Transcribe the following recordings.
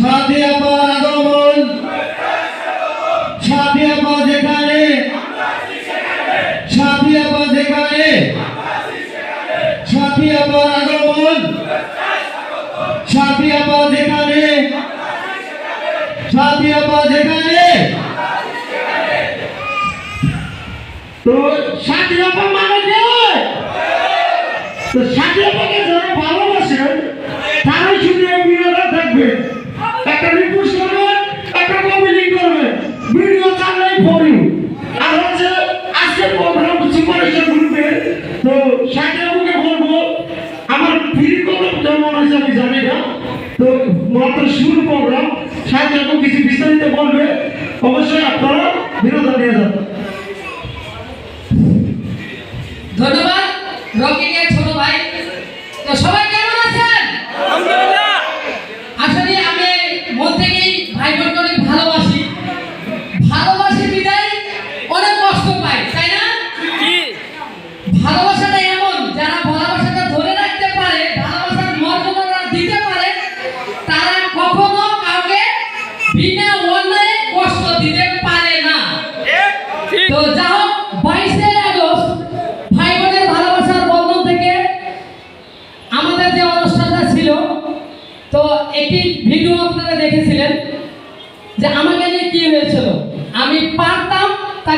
সাথী আপার আগমন। সাথী আপা যেখানে সাথী আপা যেখানে সাথী আপার আগমন। সাথী আপা যেখানে সাথী আপা যেখানে। তো সাথী আপা মানে তো সাথী আপাকে যারা ভালোবাসেন, তারাই শুধু এই থাকবে কেমন আছে আমি জানি না। তো মাত্র শুরু করলাম। সাহেব যখন কিছু বিস্তারিত বলবে। অবশ্যই আপনারা বিরোধ নিয়ে ধন্যবাদ ছোট ভাই। তো সবাই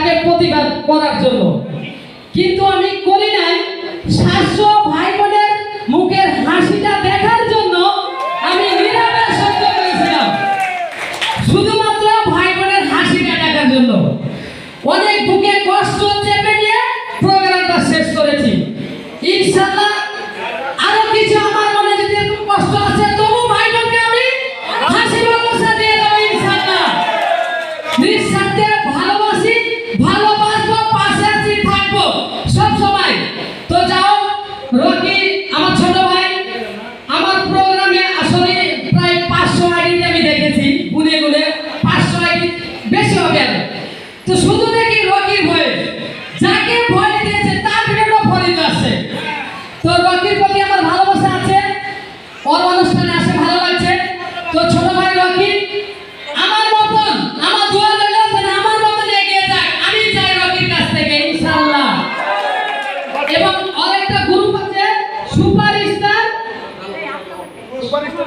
তাকে প্রতিবাদ করার জন্য। কিন্তু আমি করি নাই, সাতশো ভাই বোনের মুখের হাসিটা দেখার জন্য আমি করেছিলাম। শুধুমাত্র হাসিটা দেখার জন্য। অনেক বুকে কষ্ট চেপে নিয়ে প্রোগ্রামটা শেষ করেছি। ইনশাল্লাহ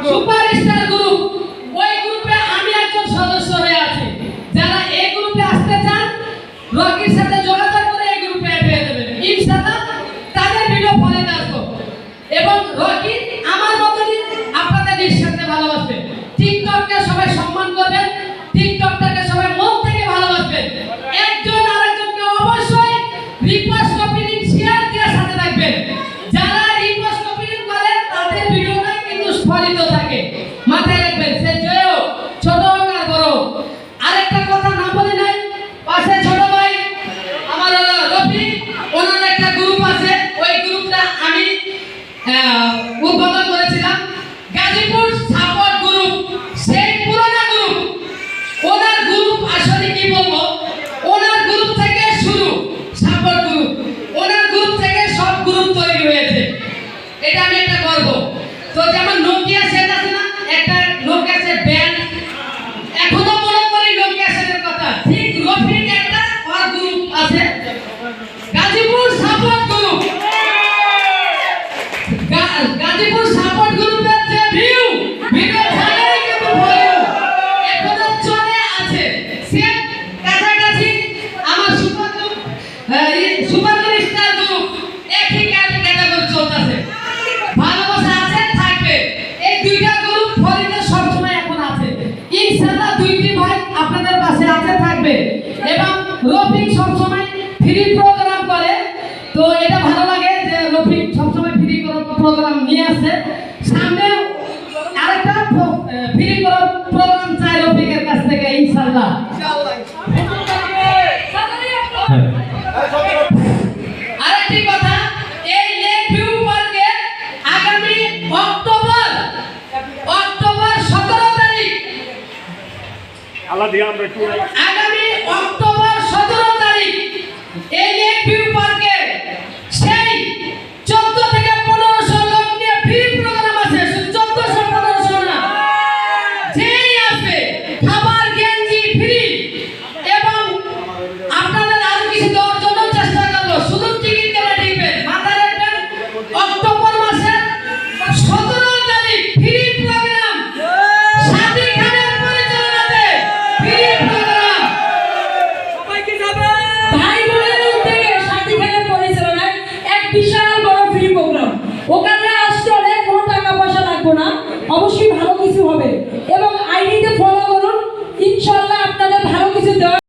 కొరకు এটা আমি একটা গর্ব। তো যেমন নোকিয়া সেট আছে না একটা নোকিয়া সেট ব্যান্ড প্রোগ্রাম নিয়ে আছে। সামনে আরেকটা ফ্রি করার প্রোগ্রাম চাই রফিকের কাছ থেকে ইনশাল্লাহ আরেকটি কথা আগামী অক্টোবর অক্টোবর আল্লাহ আমরা বিশাল